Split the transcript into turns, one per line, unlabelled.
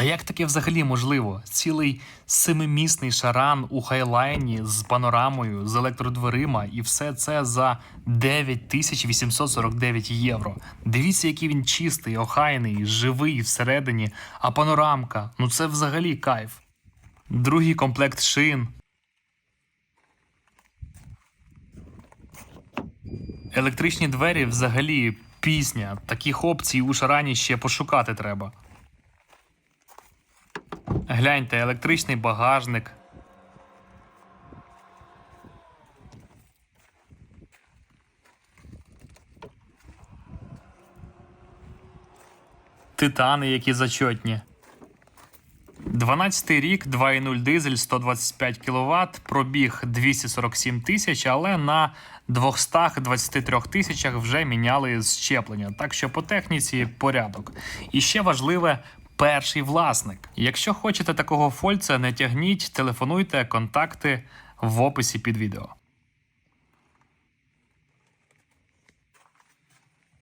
Та як таке взагалі можливо? Цілий семимісний шаран у хайлайні з панорамою, з електродверима, і все це за 9849 євро. Дивіться, який він чистий, охайний, живий всередині, а панорамка ну це взагалі кайф. Другий комплект шин. Електричні двері взагалі пісня. Таких опцій у шарані ще пошукати треба. Гляньте, електричний багажник. Титани, які зачотні. 12 рік, 2,0 дизель, 125 кВт, пробіг 247 тисяч, але на 223 тисячах вже міняли щеплення. Так що по техніці порядок. І ще важливе. Перший власник. Якщо хочете такого фольца, не тягніть, телефонуйте, контакти в описі під відео.